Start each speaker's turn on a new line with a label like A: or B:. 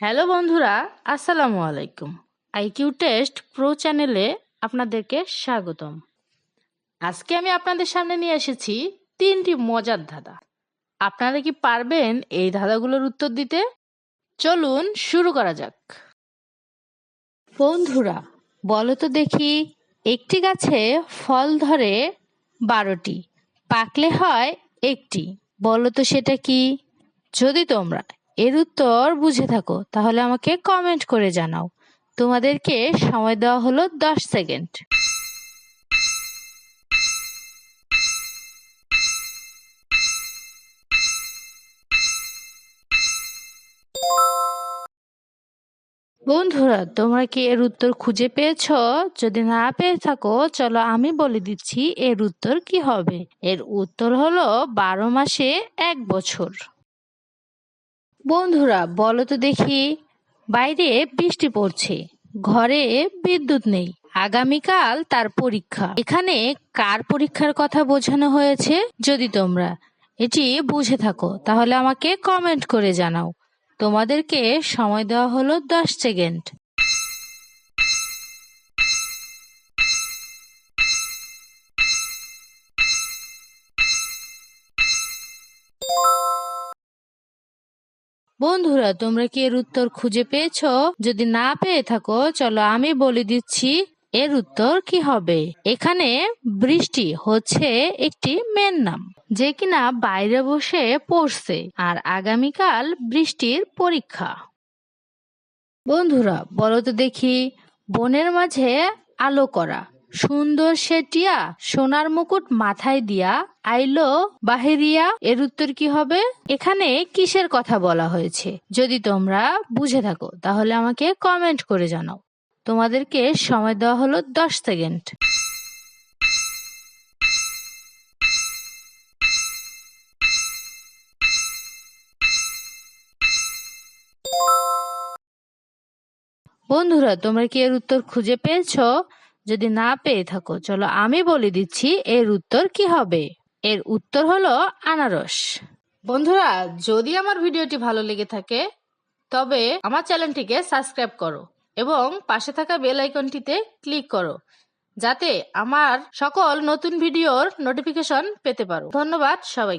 A: Hello বন্ধুরা, আসসালামু আলাইকুম। আইকিউ টেস্ট প্রো চ্যানেলে আপনাদেরকে স্বাগতম। আজকে আমি আপনাদের সামনে নিয়ে এসেছি তিনটি মজার ধাঁধা। আপনারা কি পারবেন এই ধাঁধাগুলোর উত্তর দিতে? চলুন শুরু করা যাক। বন্ধুরা, বলো তো দেখি, একটি গাছে ফল ধরে বারোটি, পাকলে হয় একটি। বলো তো সেটা কি? যদি তোমরা এর উত্তর বুঝে থাকো, তাহলে আমাকে কমেন্ট করে জানাও। তোমাদেরকে সময় দেওয়া হলো দশ সেকেন্ড বন্ধুরা, তোমরা কি এর উত্তর খুঁজে পেয়েছ? যদি না পেয়ে থাকো, চলো আমি বলে দিচ্ছি এর উত্তর কি হবে। এর উত্তর হলো বারো মাসে এক বছর। বন্ধুরা, বলো তো দেখি, বাইরে বৃষ্টি পড়ছে, ঘরে বিদ্যুৎ নেই। আগামীকাল তার পরীক্ষা। এখানে কার পরীক্ষার কথা বোঝানো হয়েছে, যদি তোমরা? এটি বুঝে থাকো, তাহলে আমাকে কমেন্ট করে জানাও। তোমাদেরকে সময় দেওয়া হলো দশ সেকেন্ড বন্ধুরা, তোমরা কি এর উত্তর খুঁজে পেয়েছ? যদি না পেয়ে থাকো, চলো আমি বলে দিচ্ছি, এর উত্তর কি হবে? এখানে বৃষ্টি হচ্ছে একটি মেন নাম, যে কিনা বাইরে বসে পড়ছে, আর আগামীকাল বৃষ্টির পরীক্ষা। বন্ধুরা, বলো তো দেখি, বনের মাঝে আলো করা সুন্দর সেটিয়া সোনার মুকুট মাথায় দিয়া, আইলো, বাহেরিয়া, এর উত্তর কি হবে? এখানে কিসের কথা বলা হয়েছে? যদি তোমরা বুঝে থাকো, তাহলে আমাকে কমেন্ট করে জানাও। তোমাদেরকে সময় দেওয়া হলো দশ সেকেন্ড। বন্ধুরা, তোমরা কি এর উত্তর খুঁজে পেয়েছ? যদি না পেয়ে থাকো, চলো আমি বলে দিচ্ছি এর উত্তর কি হবে। এর উত্তর হলো আনারস। বন্ধুরা, যদি আমার ভিডিওটি ভালো লেগে থাকে, তবে আমার চ্যানেলটিকে সাবস্ক্রাইব করো এবং পাশে থাকা বেল আইকনটিতে ক্লিক করো, যাতে আমার সকল নতুন ভিডিওর নোটিফিকেশন পেতে পারো। ধন্যবাদ সবাই